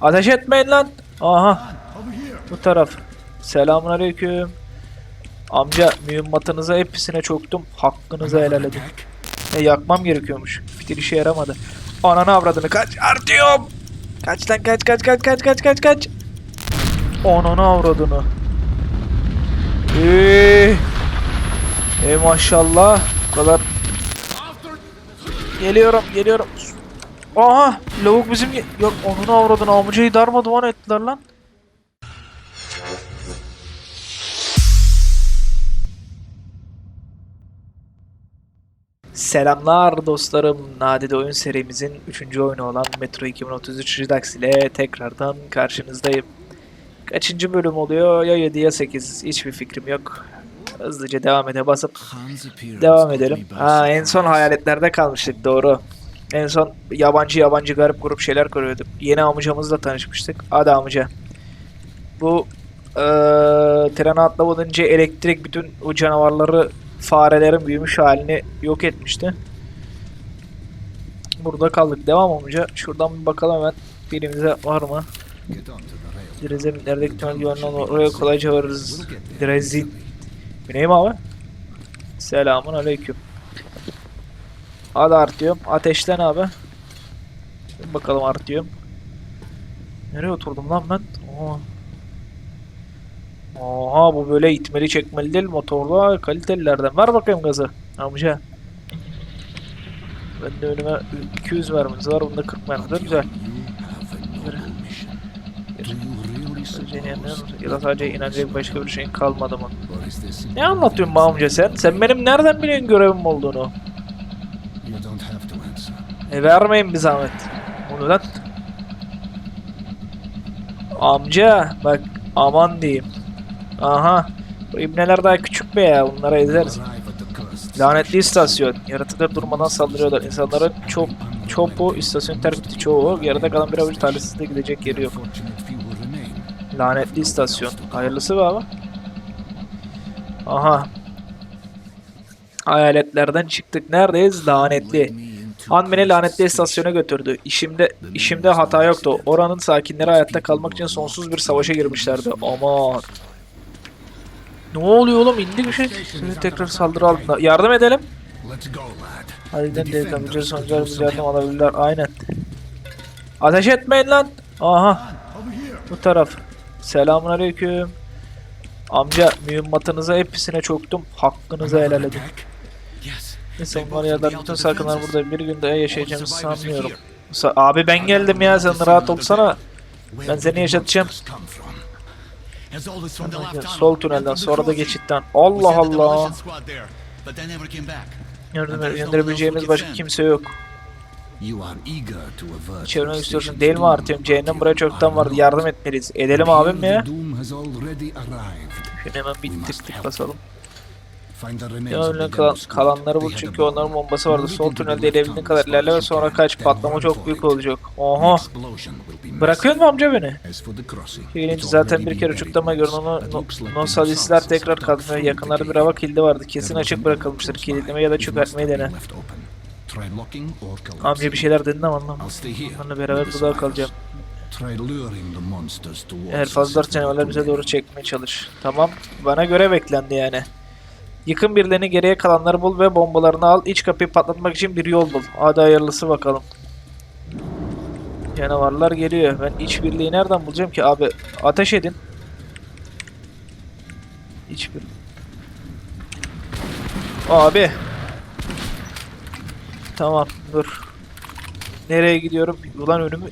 Ateş etmeyin lan. Aha. Bu taraf. Selamun aleyküm. Amca mühimmatınıza hepsine çoktum. Hakkınızı helal edin. E, yakmam gerekiyormuş. Fitil işe yaramadı. Ananı avradını kaç. Artıyorum. Kaç lan kaç kaç kaç kaç kaç kaç kaç. Ananı avradını. Eee. E maşallah. Bu kadar. Geliyorum geliyorum. Aha lavuk bizim Yok onun avradını amcayı darmaduman ettiler lan. Selamlar dostlarım. Nadide oyun serimizin 3. oyunu olan Metro 2033 Redux ile tekrardan karşınızdayım. Kaçıncı bölüm oluyor? Ya 7 ya 8. Hiçbir fikrim yok. Hızlıca devam ede basıp devam edelim. Ha, en son hayaletlerde kalmıştık doğru. En son yabancı yabancı garip grup şeyler kuruyorduk. Yeni amcamızla tanışmıştık. Hadi amca. Bu eee trene atlamadan önce elektrik bütün o canavarları farelerin büyümüş halini yok etmişti. Burada kaldık. Devam amca. Şuradan bir bakalım hemen. Birimize var mı? Drezeminlerdeki tünel güvenli oraya kolayca varırız. Drezin. Bineyim abi. Selamun aleyküm. Hadi artıyorum. Ateşten abi. Bir bakalım artıyorum. Nereye oturdum lan ben? Oha. Oha bu böyle itmeli çekmeli değil motorda kalitelilerden. Ver bakayım gazı. Amca. Ben de önüme 200 mermimiz var. Bunda 40 mermi güzel. Ya da sadece inanacak başka bir şeyin kalmadı mı? Ne anlatıyorsun be amca sen? Sen benim nereden biliyorsun görevim olduğunu? E vermeyin bir zahmet. Bunu lan. Amca bak aman diyeyim. Aha. Bu ibneler daha küçük be ya. Bunlara ezeriz. Lanetli istasyon. Yaratıklar durmadan saldırıyorlar. İnsanların çok çoğu istasyon terk etti. Çoğu yarıda kalan bir avuç talihsizde gidecek yeri yok. Lanetli istasyon. Hayırlısı be abi. Aha. Hayaletlerden çıktık. Neredeyiz? Lanetli. Han beni lanetli istasyona götürdü. İşimde işimde hata yoktu. Oranın sakinleri hayatta kalmak için sonsuz bir savaşa girmişlerdi. Aman. Ne oluyor oğlum? İndik bir şey. Şimdi tekrar saldırı altında. Yardım edelim. Gidelim delikanlıca sonuçlarımız yardım alabilirler. Aynen. Ateş etmeyin lan. Aha. Bu taraf. Selamun aleyküm. Amca mühimmatınıza hepsine çoktum. Hakkınızı helal edin. Neyse onlar yerler bütün sakınlar burada bir günde yaşayacağımızı sanmıyorum. Sa- Abi ben geldim ya sen rahat olsana. Ben seni yaşatacağım. Sol tünelden sonra da geçitten. Allah Allah. Yardım gönderebileceğimiz başka kimse yok. Çevirmek istiyorsun değil mi Artyom? Cehennem buraya çoktan vardı. Yardım etmeliyiz. Edelim abim mi ya? Şunu hemen tık basalım. Ya öyle kalan, kalanları bul çünkü onların bombası vardı. Sol tünelde elebildiğin kadar ilerle ve sonra kaç. Patlama çok büyük olacak. Oha. Bırakıyor mu amca beni? Gelince zaten bir kere uçuklama görün onu no, nosalistler tekrar kalkmıyor. Yakınlarda bir hava kilidi vardı. Kesin açık bırakılmıştır. Kilitleme ya da çökertmeyi dene. Amca bir şeyler dedin ama anlamadım. Onunla beraber burada kalacağım. Eğer fazla canavarlar bize doğru çekmeye çalış. Tamam. Bana göre beklendi yani. Yıkın birilerini geriye kalanları bul ve bombalarını al. İç kapıyı patlatmak için bir yol bul. Hadi hayırlısı bakalım. Canavarlar geliyor. Ben iç birliği nereden bulacağım ki abi? Ateş edin. İç birliği. Abi. Tamam dur. Nereye gidiyorum? Ulan önümü...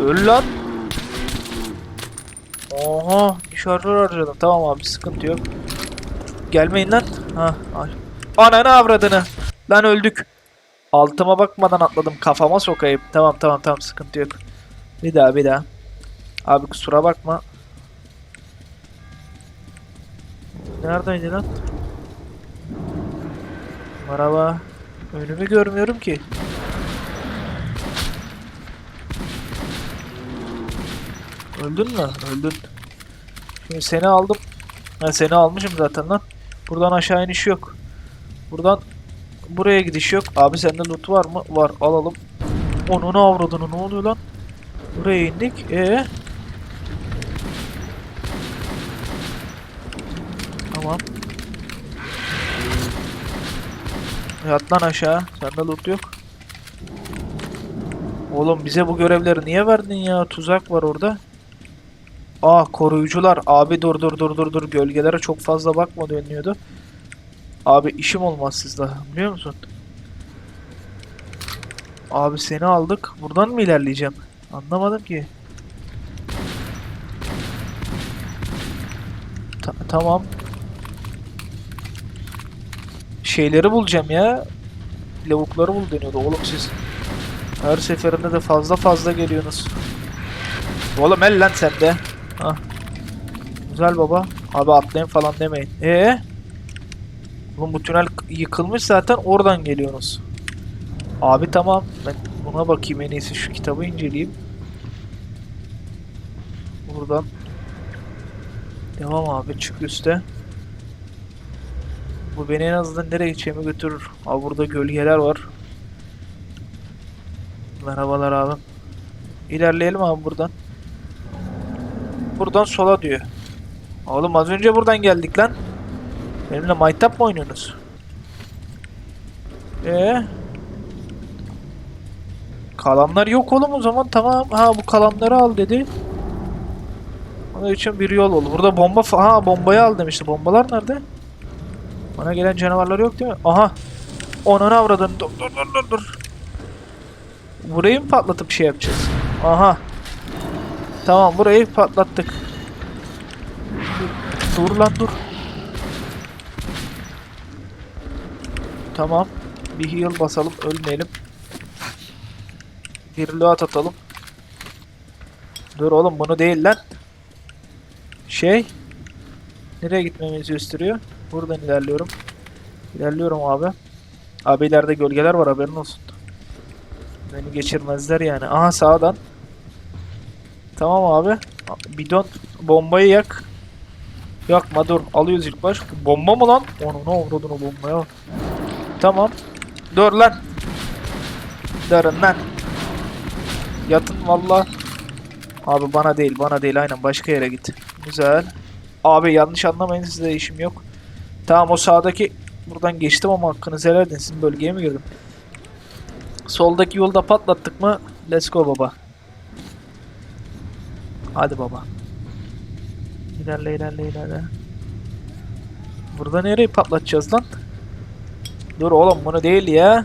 Öl lan. Oha, şarjör harcadım. Tamam abi sıkıntı yok. Gelmeyin lan. Ha, ay. Ananı avradını. Lan öldük. Altıma bakmadan atladım. Kafama sokayım. Tamam tamam tamam sıkıntı yok. Bir daha bir daha. Abi kusura bakma. Neredeydi lan? Merhaba. Önümü görmüyorum ki. Öldün mü? Öldün. Şimdi seni aldım. Ha seni almışım zaten lan. Buradan aşağı iniş yok. Buradan buraya gidiş yok. Abi sende loot var mı? Var. Alalım. Onun avradını ne oluyor lan? Buraya indik. E Tamam. Yat lan aşağı. Sende loot yok. Oğlum bize bu görevleri niye verdin ya? Tuzak var orada. Aa koruyucular. Abi dur dur dur dur dur. Gölgelere çok fazla bakma dönüyordu. Abi işim olmaz sizde. Biliyor musun? Abi seni aldık. Buradan mı ilerleyeceğim? Anlamadım ki. Ta- tamam. Şeyleri bulacağım ya. Lavukları bul deniyordu oğlum siz. Her seferinde de fazla fazla geliyorsunuz. Oğlum el lan sen de. Hah. Güzel baba. Abi atlayın falan demeyin. Ee? Oğlum bu tünel yıkılmış zaten oradan geliyorsunuz. Abi tamam. Ben buna bakayım en iyisi şu kitabı inceleyeyim. Buradan. Devam abi çık üste. Bu beni en azından nereye gideceğimi götürür. Abi burada gölgeler var. Merhabalar abi. İlerleyelim abi buradan. Buradan sola diyor. Oğlum az önce buradan geldik lan. Benimle maytap mı oynuyorsunuz? Ee? Kalanlar yok oğlum o zaman tamam. Ha bu kalanları al dedi. Onun için bir yol oldu. Burada bomba ha bombayı al demişti. Bombalar nerede? Bana gelen canavarlar yok değil mi? Aha. Onun avradın. Dur dur dur dur dur. Burayı mı patlatıp şey yapacağız? Aha. Tamam burayı patlattık. Dur, lan dur. Tamam. Bir heal basalım ölmeyelim. Bir loot atalım. Dur oğlum bunu değil lan. Şey. Nereye gitmemizi gösteriyor? Buradan ilerliyorum. İlerliyorum abi. Abi ileride gölgeler var haberin olsun. Beni geçirmezler yani. Aha sağdan. Tamam abi. Bidon bombayı yak. Yakma dur. Alıyoruz ilk baş. Bomba mı lan? Onu ne vurdun o bombaya. Tamam. Dur lan. Durun lan. Yatın valla. Abi bana değil bana değil aynen başka yere git. Güzel. Abi yanlış anlamayın size işim yok. Tamam o sağdaki buradan geçtim ama hakkınızı helal edin. Sizin bölgeye mi girdim? Soldaki yolda patlattık mı? Let's go baba. Hadi baba. İlerle ilerle ilerle. Burada nereyi patlatacağız lan? Dur oğlum bunu değil ya.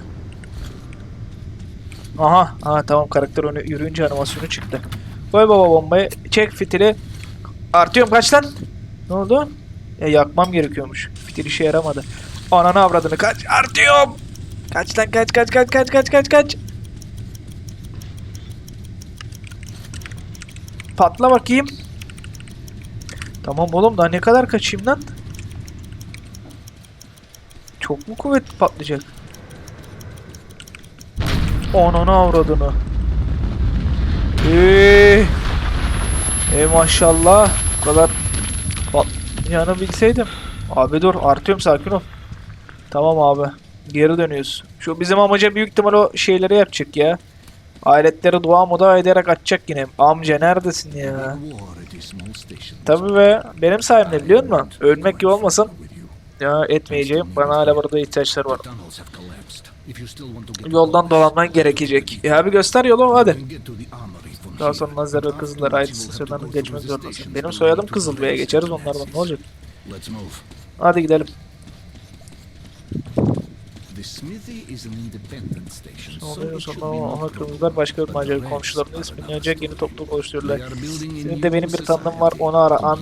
Aha, aha tamam karakter önü yürüyünce animasyonu çıktı. Koy baba bombayı, çek fitili. Artıyorum kaç lan? Ne oldu? Ya yakmam gerekiyormuş. Fitil işe yaramadı. Ananı avradını kaç, artıyorum. Kaç lan kaç kaç kaç kaç kaç kaç kaç. Patla bakayım. Tamam oğlum daha ne kadar kaçayım lan? Çok mu kuvvetli patlayacak? Ananı avradını. Eee. E maşallah. Bu kadar patlayacağını bilseydim. Abi dur artıyorum sakin ol. Tamam abi. Geri dönüyoruz. Şu bizim amacı büyük ihtimal o şeyleri yapacak ya. Aletleri dua moda ederek açacak yine. Amca neredesin ya? Tabii be. Benim sayemde biliyor musun? Ölmek gibi olmasın. Ya etmeyeceğim. Bana hala burada ihtiyaçları var. Yoldan dolanman gerekecek. Ya bir göster yolu hadi. Daha sonra Nazer ve Kızıllar ayrı stasyonlarını geçmek zorundasın. Benim soyadım Kızıl Bey'e geçeriz onlardan ne olacak? Hadi gidelim. Ne oluyor sonra o Kırmızılar başka bir macera komşularının ismini yiyecek yeni topluluk oluşturuyorlar. Senin de benim bir tanıdığım var onu ara.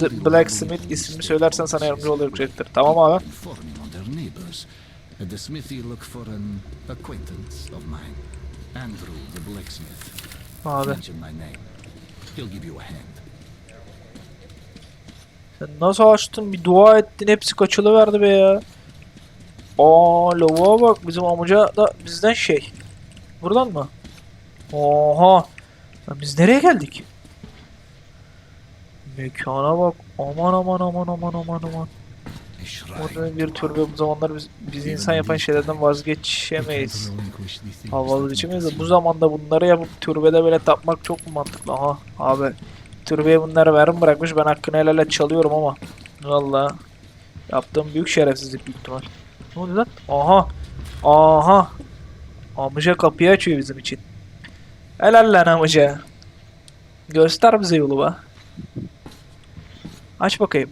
The Blacksmith ismini söylersen sana yardımcı olacaktır. Tamam abi. At the smithy, look for an acquaintance of mine, Andrew the blacksmith. Abi Mention my name. He'll give you a hand. sen nasıl açtın bir dua ettin hepsi kaçılıverdi be ya. Aa lavuğa bak bizim amca da bizden şey. Buradan mı? Oha. Lan biz nereye geldik? Mekana bak. Aman aman aman aman aman aman. Orada bir türbe bu zamanlar biz, bizi insan yapan şeylerden vazgeçemeyiz. Havalı make de bu zamanda bunları yapıp türbede böyle tapmak çok mu mantıklı? Aha abi türbeye bunları verim bırakmış ben hakkını helal et çalıyorum ama Valla yaptığım büyük şerefsizlik büyük ihtimal. Ne oluyor lan? Aha aha amca kapıyı açıyor bizim için. Helal lan amca. Göster bize yolu be. Aç bakayım.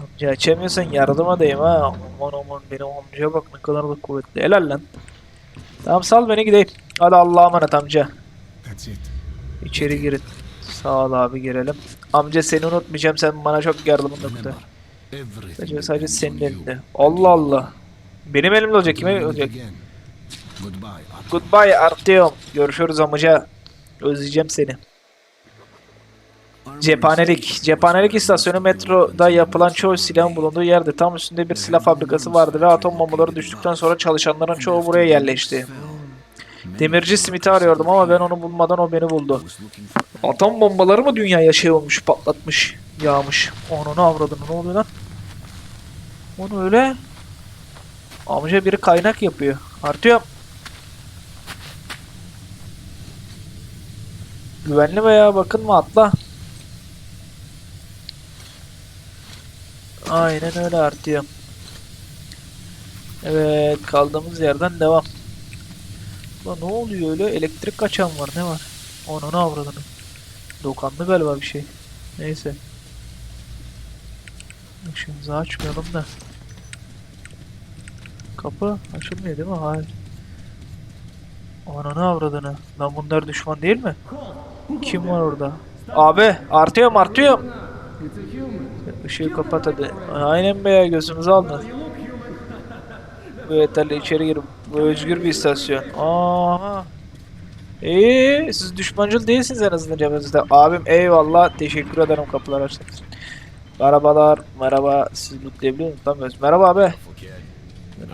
Amca açamıyorsan yardım edeyim ha. Aman aman benim amcaya bak ne kadar da kuvvetli. Helal lan. Tamam sal beni gideyim. Hadi Allah'a emanet amca. That's it. İçeri girin. Sağ ol abi girelim. Amca seni unutmayacağım sen bana çok yardımın dokundu. Sadece, sadece senin elinde. Allah Allah. Benim elimde olacak kime olacak? Goodbye Artyom. Görüşürüz amca. Özleyeceğim seni. Cephanelik. Cephanelik istasyonu metroda yapılan çoğu silahın bulunduğu yerde tam üstünde bir silah fabrikası vardı ve atom bombaları düştükten sonra çalışanların çoğu buraya yerleşti. Demirci Smith'i arıyordum ama ben onu bulmadan o beni buldu. Atom bombaları mı dünyaya şey olmuş, patlatmış, yağmış? Onu avradını ne oluyor lan? Onu öyle... Amca biri kaynak yapıyor. Artıyor. Güvenli veya bakın mı atla. Aynen öyle artıyor. Evet kaldığımız yerden devam. Lan ne oluyor öyle? Elektrik kaçan var ne var? Onu ne avradını? Dokandı galiba bir şey. Neyse. Işığımızı açmayalım da. Kapı açılmıyor değil mi? Hayır. Ananı avradını. Lan bunlar düşman değil mi? Kim var orada? Abi artıyorum artıyorum. Işığı kapat hadi. Aynen be ya gözümüzü aldın. Bu yeterli içeri girin. Bu özgür bir istasyon. Aha. İyi siz düşmancıl değilsiniz en azından cebinizde. Abim eyvallah teşekkür ederim kapılar açtığınız için. Merhabalar merhaba siz mutlayabiliyor musunuz? Tamam merhaba abi.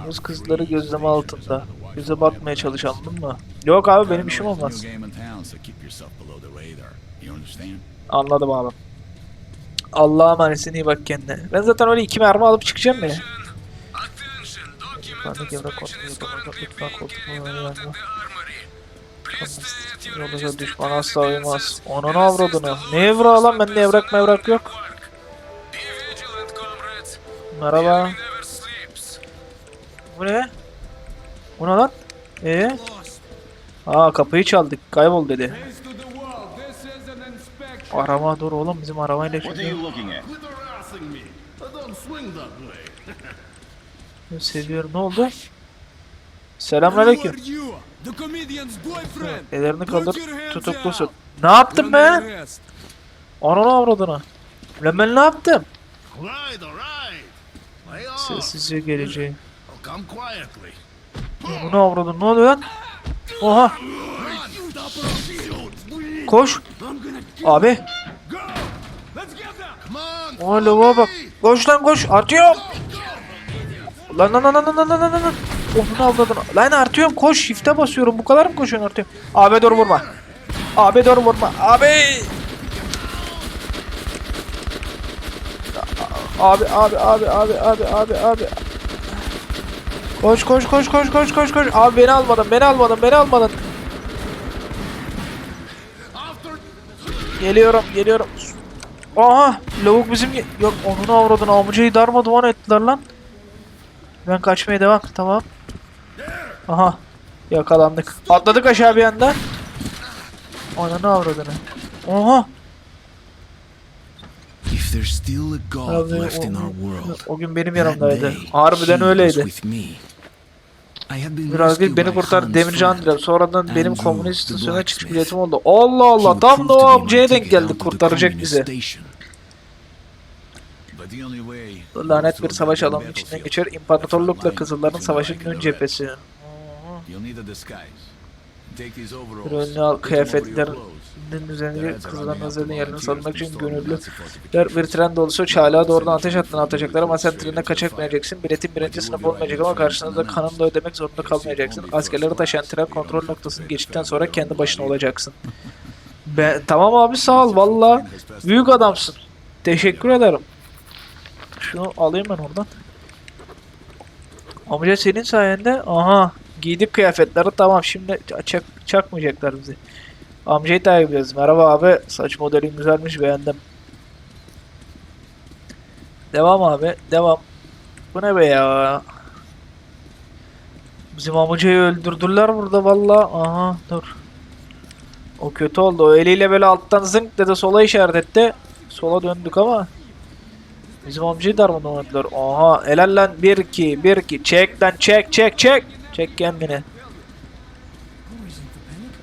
Önümüz kızları gözleme altında. Bize bakmaya çalış anladın mı? Yok abi benim işim olmaz. Anladım abi. Allah'a emanetsin iyi bak kendine. Ben zaten öyle iki mermi alıp çıkacağım ya. Ben de gevre yapamadım. Lütfen yanma. Yolda düşman asla uymaz. Onun avradını. Ne evrağı lan bende evrak mevrak yok. Merhaba. Bu ne? Bu ne lan? Ee? Aa kapıyı çaldık. Kaybol dedi. Arama dur oğlum bizim arabayla şimdi. Seviyorum. Ne oldu? Selamünaleyküm. Ellerini kaldır tutuklusun. Ne yaptın be? Ananı avradına. Lan ben ne yaptım? Sessizce geleceğim. Bunu avradın ne oluyor lan? Oha. Koş. Abi. O lavuğa bak. Koş lan koş. Atıyorum. Lan lan lan lan lan lan lan lan. Onu avladın. Lan artıyorum koş shift'e basıyorum. Bu kadar mı koşuyorsun artıyorum? Abi doğru vurma. Abi doğru vurma. Abi. Abi abi abi abi abi abi abi. Koş koş koş koş koş koş koş. Abi beni almadın beni almadın beni almadın. Geliyorum geliyorum. Aha lavuk bizim yok onun avradını amcayı darma duman ettiler lan. Ben kaçmaya devam. Tamam. Aha. Yakalandık. Atladık aşağı bir anda. Ananı avradını. Oha. Abi, o, o gün benim yanımdaydı. Harbiden öyleydi. Biraz değil beni kurtar Demircan dilerim. Sonradan benim komünist sınıfına çıkış biletim oldu. Allah Allah tam da o amcaya denk geldi kurtaracak bizi. Lanet bir savaş alanının içinden geçer. İmparatorlukla Kızılların know ön cephesi. red. You'll need a disguise. Take these overalls. Önüne al put them over your kıyafetlerin clothes. üzerindeki Kızılların hazırlığının yerini salmak için gönüllü. Nazi fortifications. Bir tren dolusu çağlağa doğrudan ateş hattına atacaklar ama sen trene kaçakmayacaksın. Biletin birinci sınıf olmayacak ama karşınızda kanınla ödemek zorunda kalmayacaksın. Askerleri taşıyan tren kontrol noktasını geçtikten sonra kendi başına olacaksın. Be tamam abi sağ ol valla. Büyük adamsın. Teşekkür ederim. Şunu alayım ben oradan. Amca senin sayende aha giydik kıyafetleri tamam şimdi çak, çakmayacaklar bizi. Amcayı takip ediyoruz. Merhaba abi saç modelin güzelmiş beğendim. Devam abi devam. Bu ne be ya? Bizim amcayı öldürdüler burada valla. Aha dur. O kötü oldu. O eliyle böyle alttan zınk dedi sola işaret etti. Sola döndük ama. Bizim amcayı darmadağın Aha helal lan 1 2 1 2 çek lan çek çek çek. Çek kendini.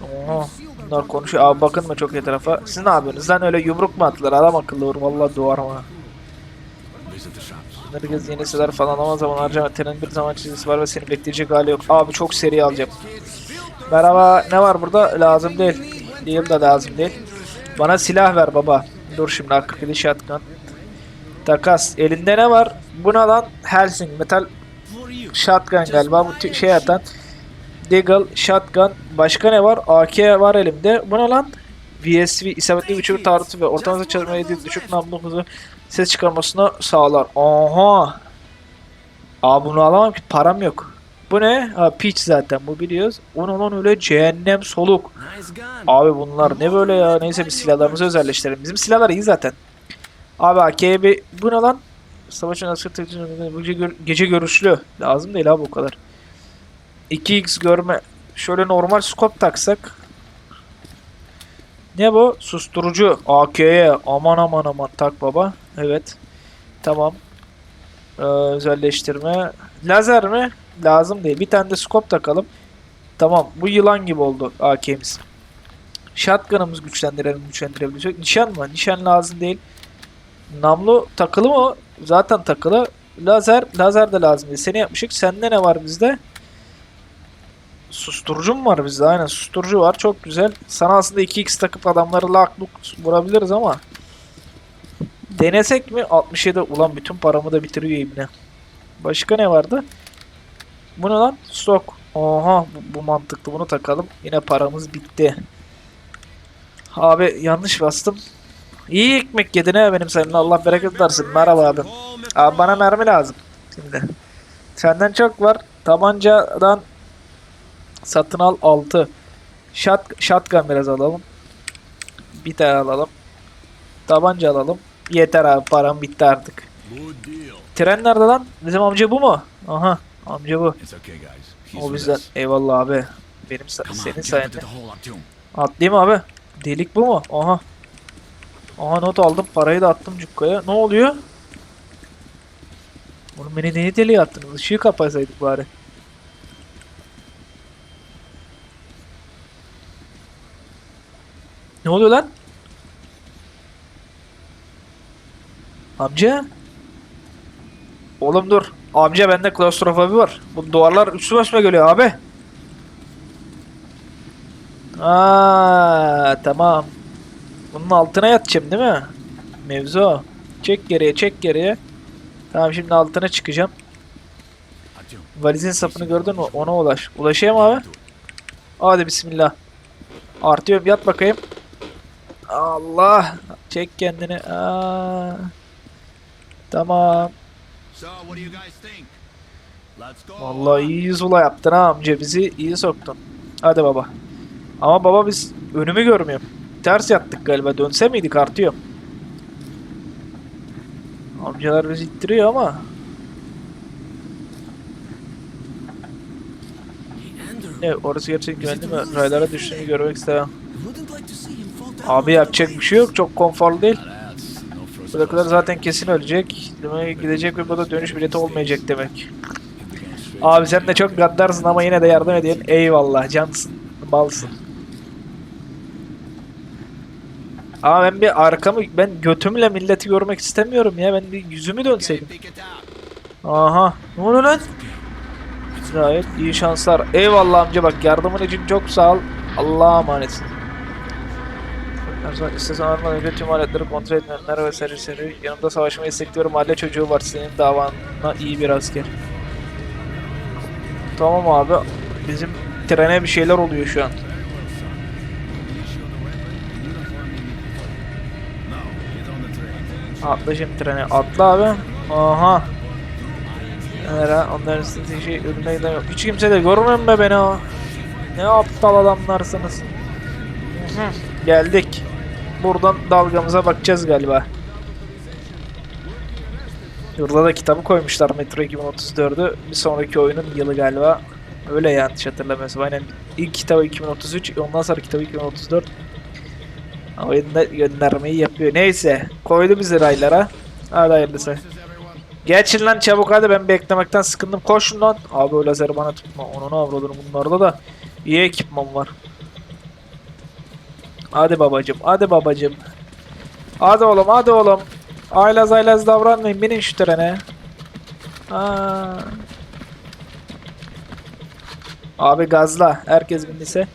Oha. Bunlar konuşuyor. Abi bakın mı çok etrafa. Siz ne yapıyorsunuz lan öyle yumruk mu attılar? Adam akıllı vur. Vallahi duvar mı? Herkes yeni silah falan ama zaman harcama. Trenin bir zaman çizgisi var ve seni bekleyecek hali yok. Abi çok seri alacağım. Merhaba ne var burada? Lazım değil. Değil de lazım değil. Bana silah ver baba. Dur şimdi akıllı shotgun. Takas. Elinde ne var? Bu ne lan? Helsing. Metal shotgun galiba. Bu şey atan. Deagle, shotgun. Başka ne var? AK var elimde. Bu ne lan? VSV isabetli gücü taarrutu ve ortamda çalışmayı düşük namlu hızı ses çıkarmasına sağlar. Aha. Aa bunu alamam ki param yok. Bu ne? Ha pitch zaten bu biliyoruz. O ne lan öyle cehennem soluk. Abi bunlar ne böyle ya? Neyse biz silahlarımızı özelleştirelim. Bizim silahlar iyi zaten. Abi bir... Bu ne lan? Savaşın teknolojisi gece, gör- gece görüşlü. Lazım değil abi o kadar. 2x görme. Şöyle normal scope taksak. Ne bu? Susturucu. AK'ye. Aman aman aman tak baba. Evet. Tamam. Ee, özelleştirme. Lazer mi? Lazım değil. Bir tane de scope takalım. Tamam. Bu yılan gibi oldu AK'miz. Shotgun'ımız güçlendirelim güçlendirebilecek. Nişan mı? Nişan lazım değil. Namlu takılı mı? Zaten takılı. Lazer. Lazer de lazım. Seni yapmışık. Sende ne var bizde? Susturucu mu var bizde? Aynen susturucu var. Çok güzel. Sana aslında 2x takıp adamları lakluk vurabiliriz ama denesek mi? 67 ulan bütün paramı da bitiriyor ibne. Başka ne vardı? Bu ne lan? Stok. Oha bu, bu mantıklı. Bunu takalım. Yine paramız bitti. Abi yanlış bastım. İyi ekmek yedin he benim seninle. Allah bereket versin. Merhaba abi. Abi bana mermi lazım. Şimdi. Senden çok var. Tabancadan satın al 6. Shot, shotgun biraz alalım. Bir tane alalım. Tabanca alalım. Yeter abi param bitti artık. Tren nerede lan? Bizim amca bu mu? Aha amca bu. O bizden. Eyvallah abi. Benim senin sayende. Atlayayım abi. Delik bu mu? Aha. Aha not aldım. Parayı da attım cukkaya. Ne oluyor? Oğlum beni neye deliğe attınız? Işığı kapasaydık bari. Ne oluyor lan? Amca? Oğlum dur. Amca bende klostrofobi var. Bu duvarlar üstüme üstüme geliyor abi. Aa tamam. Bunun altına yatacağım değil mi? Mevzu o. Çek geriye çek geriye. Tamam şimdi altına çıkacağım. Valizin sapını gördün mü? Ona ulaş. Ulaşayım abi. Hadi bismillah. Artıyorum yat bakayım. Allah. Çek kendini. Aa. Tamam. Vallahi iyi yüzula yaptın ha amca bizi iyi soktun. Hadi baba. Ama baba biz önümü görmüyorum. Ters yattık galiba. Dönse miydik artıyor. Amcalar bizi ittiriyor ama. Evet orası gerçekten güvenli mi? Raylara düştüğünü görmek istemem. Abi yapacak bir şey yok. Çok konforlu değil. Buradakiler zaten kesin ölecek. Demek gidecek ve bu da dönüş bileti olmayacak demek. Abi sen de çok gaddarsın ama yine de yardım ediyorsun. Eyvallah cansın. Balsın. Ama ben bir arkamı, ben götümle milleti görmek istemiyorum ya. Ben bir yüzümü dönseydim. Aha. Ne oluyor lan? Gayet iyi şanslar. Eyvallah amca bak yardımın için çok sağ ol. Allah'a emanetsin. İstesen almadan önce tüm aletleri kontrol etmeyenler ve seri seri. Yanımda savaşmayı istekliyorum. Mahalle çocuğu var senin davana iyi bir asker. Tamam abi. Bizim trene bir şeyler oluyor şu an. Atla şimdi trene. Atla abi. Aha. Nere? Onların istediği şey önüne giden yok. Hiç kimse de görmüyor be beni o? Ne aptal adamlarsınız. Geldik. Buradan dalgamıza bakacağız galiba. Burada da kitabı koymuşlar Metro 2034'ü. Bir sonraki oyunun yılı galiba. Öyle yanlış hatırlamıyorsam. Aynen ilk kitabı 2033, ondan sonra kitabı 2034. Oyunda göndermeyi yapıyor. Neyse. Koydu bizi raylara. Hadi hayırlısı. Geçin lan çabuk hadi ben beklemekten sıkıldım. Koşun lan. Abi o lazeri bana tutma. Onu ne avradını bunlarda da iyi ekipman var. Hadi babacım. Hadi babacım. Hadi oğlum hadi oğlum. Aylaz aylaz davranmayın. Binin şu trene. Aa. Abi gazla. Herkes bindiyse.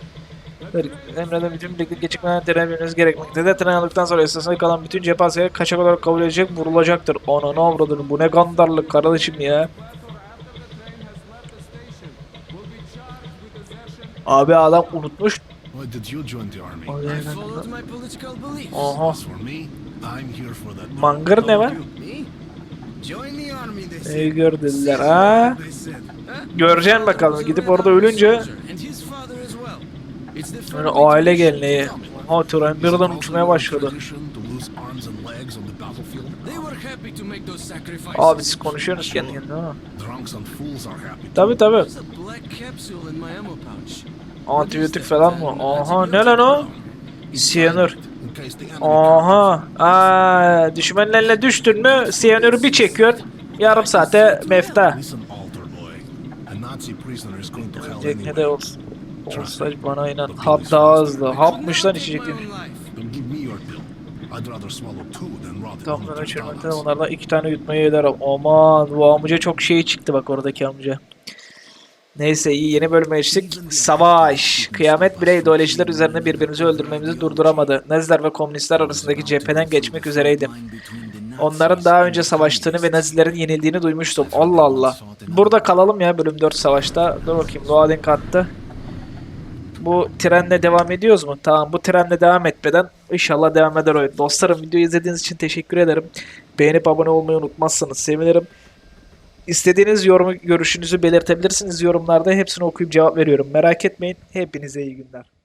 Emre'de bütün birlikte geçikmeden tren binmeniz gerekmektedir. Tren aldıktan sonra esasında kalan bütün cephe askeri kaçak olarak kabul edecek vurulacaktır. Ana ne avradını bu ne gandarlık kardeşim ya. Abi adam unutmuş. Why did you join the army? I followed my political beliefs. Aha. As for me, I'm here for that. Mangır ne var? Neyi gördüler ha? Göreceksin bakalım. Gidip orada ölünce It's the Öyle family aile geleneği. Ha tren birden uçmaya başladı. Abi siz konuşuyorsunuz kendi kendine ha. Tabi tabi. Antibiyotik falan mı? Aha ne lan o? Siyanür. Aha. Aa, düşmanın eline düştün mü siyanürü bir çekiyorsun. Yarım saate mefta. Listen, altar boy. A Nazi prisoner is going to hell Jack ne anyway. de olsun. Olsa bana inan. Hap daha hızlı. Hapmış lan in Tamam stomachs. onlardan iki tane yutmayı ederim. Aman bu amca çok şey çıktı bak oradaki amca. Neyse iyi yeni bölüme geçtik. Savaş. Kıyamet bile ideolojiler üzerine birbirimizi öldürmemizi durduramadı. Naziler ve komünistler arasındaki cepheden geçmek üzereydim. Onların daha önce savaştığını ve Nazilerin yenildiğini duymuştum. Allah Allah. Burada kalalım ya bölüm 4 savaşta. Dur bakayım loading attı. Bu trenle devam ediyoruz mu? Tamam bu trenle devam etmeden inşallah devam eder oyun. Dostlarım videoyu izlediğiniz için teşekkür ederim. Beğenip abone olmayı unutmazsanız sevinirim. İstediğiniz yorumu, görüşünüzü belirtebilirsiniz yorumlarda. Hepsini okuyup cevap veriyorum. Merak etmeyin. Hepinize iyi günler.